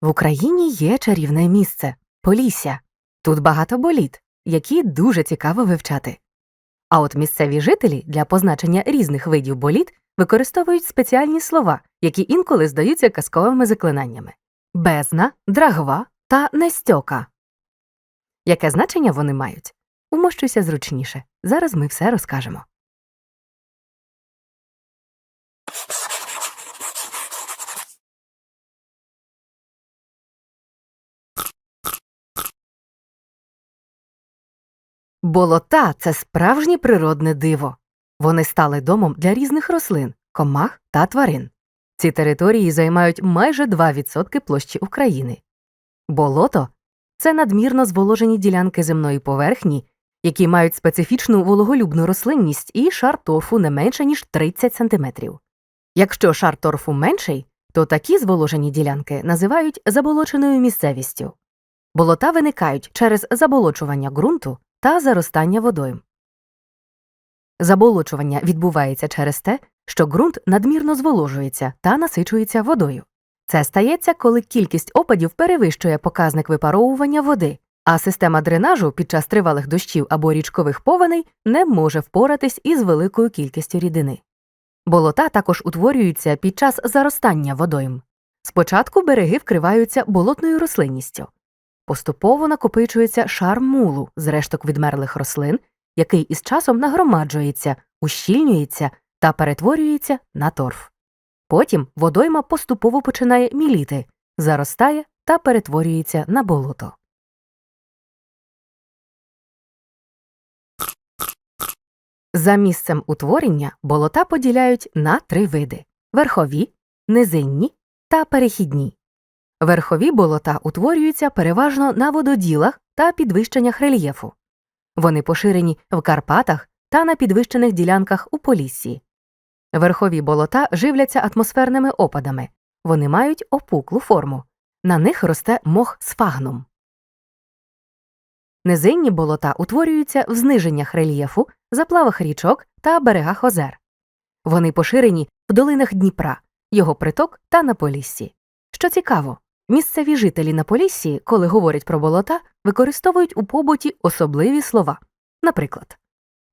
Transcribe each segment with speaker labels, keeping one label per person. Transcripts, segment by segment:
Speaker 1: В Україні є чарівне місце Полісся. Тут багато боліт, які дуже цікаво вивчати. А от місцеві жителі для позначення різних видів боліт використовують спеціальні слова, які інколи здаються казковими заклинаннями бездна, драгва та нестьока. Яке значення вони мають? Умощуйся зручніше. Зараз ми все розкажемо. Болота це справжнє природне диво. Вони стали домом для різних рослин, комах та тварин. Ці території займають майже 2% площі України. Болото це надмірно зволожені ділянки земної поверхні, які мають специфічну вологолюбну рослинність і шар торфу не менше, ніж 30 см. Якщо шар торфу менший, то такі зволожені ділянки називають заболоченою місцевістю. Болота виникають через заболочування ґрунту та заростання водойм. Заболочування відбувається через те, що ґрунт надмірно зволожується та насичується водою. Це стається, коли кількість опадів перевищує показник випаровування води, а система дренажу під час тривалих дощів або річкових повеней не може впоратись із великою кількістю рідини. Болота також утворюються під час заростання водойм. Спочатку береги вкриваються болотною рослинністю. Поступово накопичується шар мулу з решток відмерлих рослин, який із часом нагромаджується, ущільнюється та перетворюється на торф. Потім водойма поступово починає міліти, заростає та перетворюється на болото. За місцем утворення болота поділяють на три види верхові, низинні та перехідні. Верхові болота утворюються переважно на вододілах та підвищеннях рельєфу. Вони поширені в Карпатах та на підвищених ділянках у Поліссі. Верхові болота живляться атмосферними опадами. Вони мають опуклу форму. На них росте мох сфагнум. Низинні болота утворюються в зниженнях рельєфу, заплавах річок та берегах озер. Вони поширені в долинах Дніпра, його приток та на Поліссі. Що цікаво, місцеві жителі на Поліссі, коли говорять про болота, використовують у побуті особливі слова. Наприклад,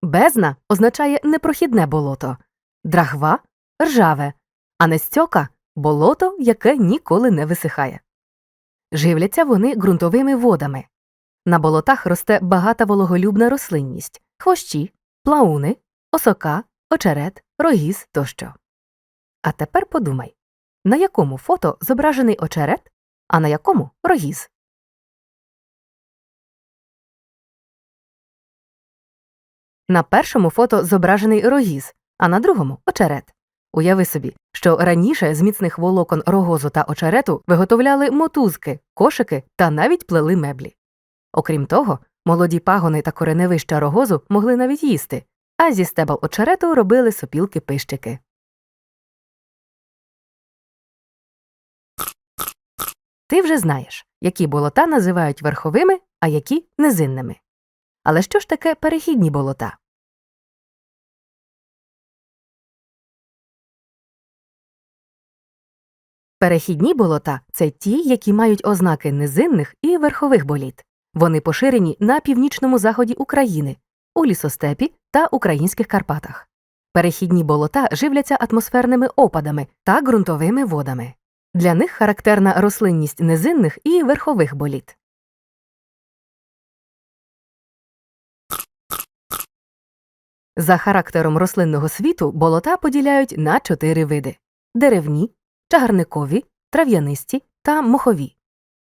Speaker 1: бездна означає непрохідне болото, драгва ржаве, а нестьока болото, яке ніколи не висихає. Живляться вони ґрунтовими водами. На болотах росте багата вологолюбна рослинність, хвощі, плауни, осока, очерет, рогіз тощо. А тепер подумай, на якому фото зображений очерет, а на якому рогіз. На першому фото зображений рогіз, а на другому очерет. Уяви собі, що раніше з міцних волокон рогозу та очерету виготовляли мотузки, кошики та навіть плели меблі. Окрім того, молоді пагони та кореневища рогозу могли навіть їсти, а зі стебел очерету робили сопілки пищики. Ти вже знаєш, які болота називають верховими, а які низинними. Але що ж таке перехідні болота? Перехідні болота це ті, які мають ознаки низинних і верхових боліт. Вони поширені на північному заході України, у лісостепі та українських Карпатах. Перехідні болота живляться атмосферними опадами та ґрунтовими водами. Для них характерна рослинність низинних і верхових боліт. За характером рослинного світу болота поділяють на чотири види деревні, чагарникові, трав'янисті та мохові.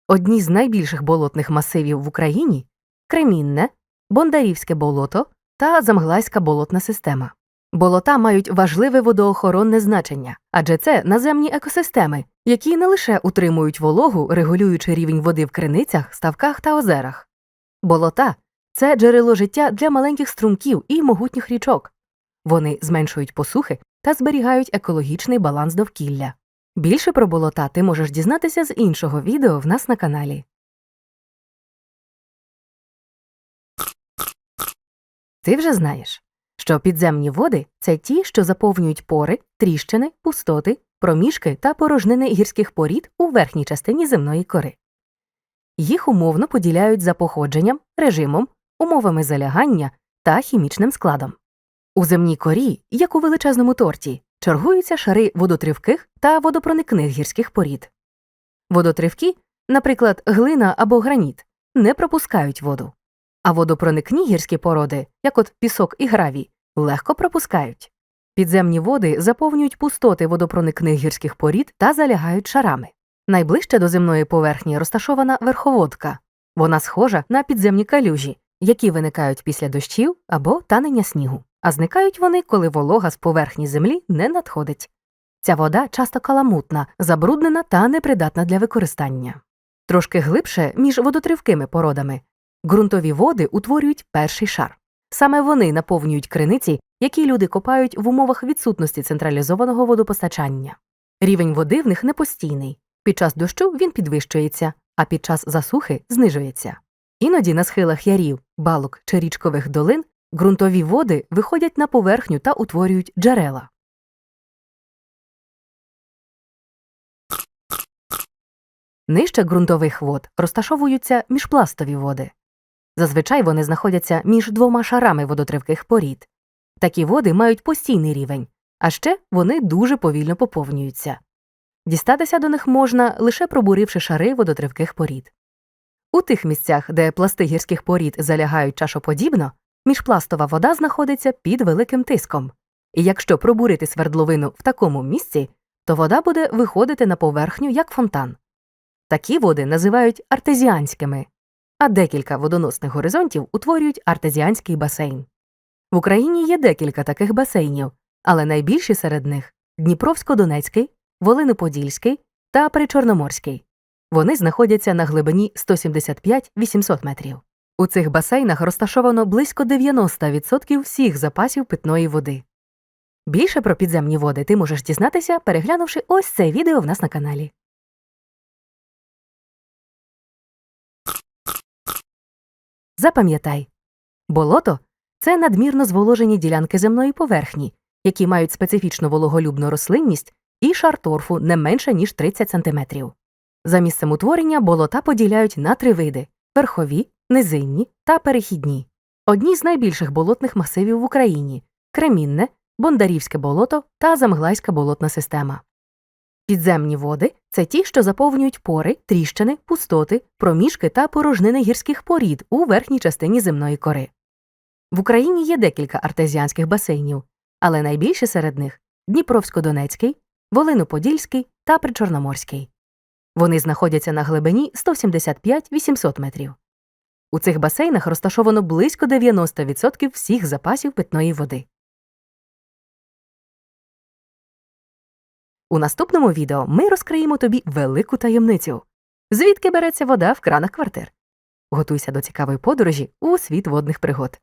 Speaker 1: Одні з найбільших болотних масивів в Україні Кремінне, Бондарівське болото та Замглайська болотна система. Болота мають важливе водоохоронне значення, адже це наземні екосистеми, які не лише утримують вологу, регулюючи рівень води в криницях, ставках та озерах. Болота це джерело життя для маленьких струмків і могутніх річок. Вони зменшують посухи та зберігають екологічний баланс довкілля. Більше про болота ти можеш дізнатися з іншого відео в нас на каналі. Ти вже знаєш, що підземні води це ті, що заповнюють пори, тріщини, пустоти, проміжки та порожнини гірських порід у верхній частині земної кори. Їх умовно поділяють за походженням, режимом, умовами залягання та хімічним складом. У земній корі, як у величезному торті, чергуються шари водотривких та водопроникних гірських порід. Водотривкі, наприклад, глина або граніт, не пропускають воду, а водопроникні гірські породи, як от пісок і гравій, легко пропускають. Підземні води заповнюють пустоти водопроникних гірських порід та залягають шарами. Найближче до земної поверхні розташована верховодка. Вона схожа на підземні калюжі, які виникають після дощів або танення снігу, а зникають вони, коли волога з поверхні землі не надходить. Ця вода часто каламутна, забруднена та непридатна для використання. Трошки глибше між водотривкими породами ґрунтові води утворюють перший шар. Саме вони наповнюють криниці, які люди копають в умовах відсутності централізованого водопостачання. Рівень води в них непостійний. Під час дощу він підвищується, а під час засухи знижується. Іноді на схилах ярів, балок чи річкових долин ґрунтові води виходять на поверхню та утворюють джерела. Нижче ґрунтових вод розташовуються міжпластові води. Зазвичай вони знаходяться між двома шарами водотривких порід. Такі води мають постійний рівень, а ще вони дуже повільно поповнюються. Дістатися до них можна лише пробуривши шари водотривких порід. У тих місцях, де пласти гірських порід залягають чашоподібно, міжпластова вода знаходиться під великим тиском. І якщо пробурити свердловину в такому місці, то вода буде виходити на поверхню як фонтан. Такі води називають артезіанськими, а декілька водоносних горизонтів утворюють артезіанський басейн. В Україні є декілька таких басейнів, але найбільші серед них Дніпровсько-Донецький, Волиноподільський та Причорноморський. Вони знаходяться на глибині 175-800 метрів. У цих басейнах розташовано близько 90% всіх запасів питної води. Більше про підземні води ти можеш дізнатися, переглянувши ось це відео в нас на каналі. Запам'ятай болото це надмірно зволожені ділянки земної поверхні, які мають специфічну вологолюбну рослинність і шар торфу не менше, ніж 30 см. За місцем утворення болота поділяють на три види верхові, низинні та перехідні. Одні з найбільших болотних масивів в Україні Кремінне, Бондарівське болото та Замглайська болотна система. Підземні води це ті, що заповнюють пори, тріщини, пустоти, проміжки та порожнини гірських порід у верхній частині земної кори. В Україні є декілька артезіанських басейнів, але найбільші серед них Дніпровсько-Донецький, Волиноподільський та Причорноморський. Вони знаходяться на глибині 175-800 метрів. У цих басейнах розташовано близько 90% всіх запасів питної води. У наступному відео ми розкриємо тобі велику таємницю. Звідки береться вода в кранах квартир? Готуйся до цікавої подорожі у світ водних пригод.